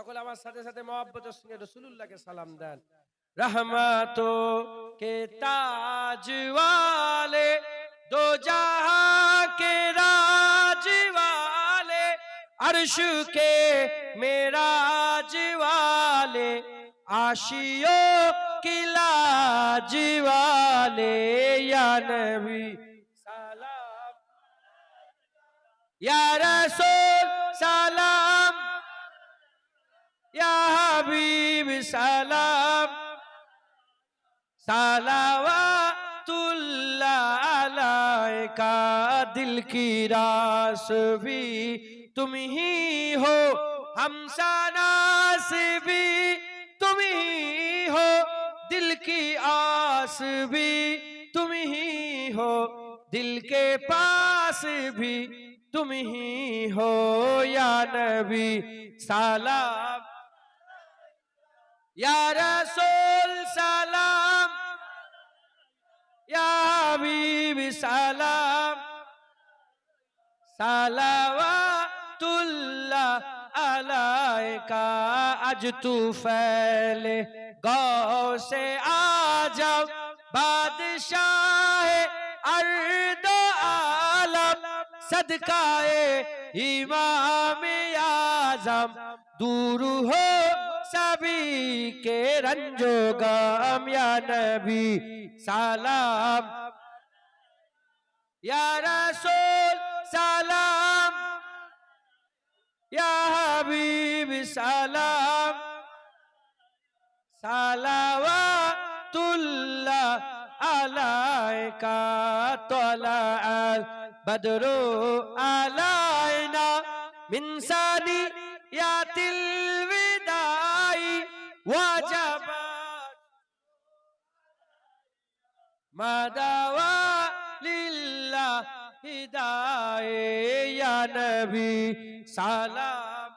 সকলে আমার সাথে সাথে মহব্বতের সঙ্গে রসুলুল্লাহকে সালাম দেন রহমতো के ताज वाले दो जहां के राज वाले अर्श के मेराज वाले आशियो की लाज वाले या नबी सलाम या रसूल सलाम या हबीब, सलाम। सलावातुल्लाह अलैका दिल की रास भी तुम ही हो। हम सनास भी तुम ही हो। दिल की आस भी तुम ही हो। दिल के पास भी तुम ही हो। या नबी, सलाम। या रसूल सलाम या हबीब सलाम सलावातुल्लाह अलैका आज तू फैले गौ से आ जाओ बादशाह अर्द आलम सदकाए इमाम आजम दूर हो सभी के रंजो गम या नबी सलाम या रसूल सलाम या हबीब सलाम सलावातुल्लाह अलैका तला बदरो अलैना मिन सानियातिल وجبت ما دوا لله هداية يا نبي سلام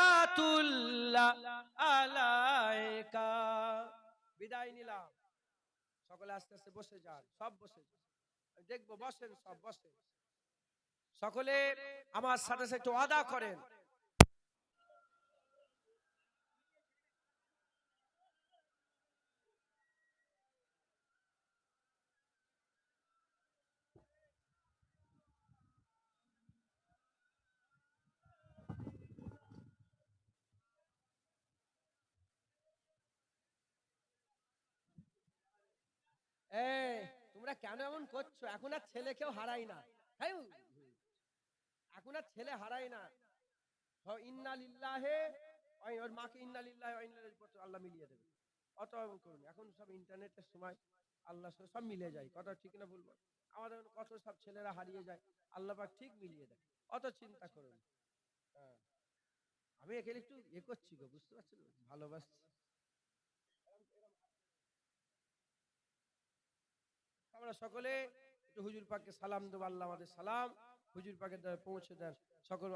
সালাওয়াতুল্লাহ আলাইকা বিদায় নিলাম সকলে আস্তে আস্তে বসে যান, সব বসে যান। দেখব, বসেন সব, বসেন। সকলে আমার সাথে সাথে একটু আদা করেন। এই, তোমরা কেন এমন করছ? এখন আর ছেলে কেউ হারাই না। এখন আর ছেলে হারাই না। ইন্না লিল্লাহে ওর মাকে ইন্না লিল্লাহে ওয়া ইন্না ইলাইহি রাজিউন আল্লাহ মিলিয়ে দেবে। অত করুন, এখন সব ইন্টারনেটের সময় আল্লাহ সব মিলে যায়। কথা ঠিক না বলব আমাদের কত সব ছেলেরা হারিয়ে যায়, আল্লাহ পাক ঠিক মিলিয়ে দেয়। অত চিন্তা করুন। হ্যাঁ। আমি এখানে একটু এ করছি গো, বুঝতে পারছি ভালোবাসছি। আমরা সকলে একটু হুজুর পাককে সালাম দেবো, আল্লাহ আমাদের সালাম। হুজুর পাকের দ্বারা পৌঁছে দেন। সকল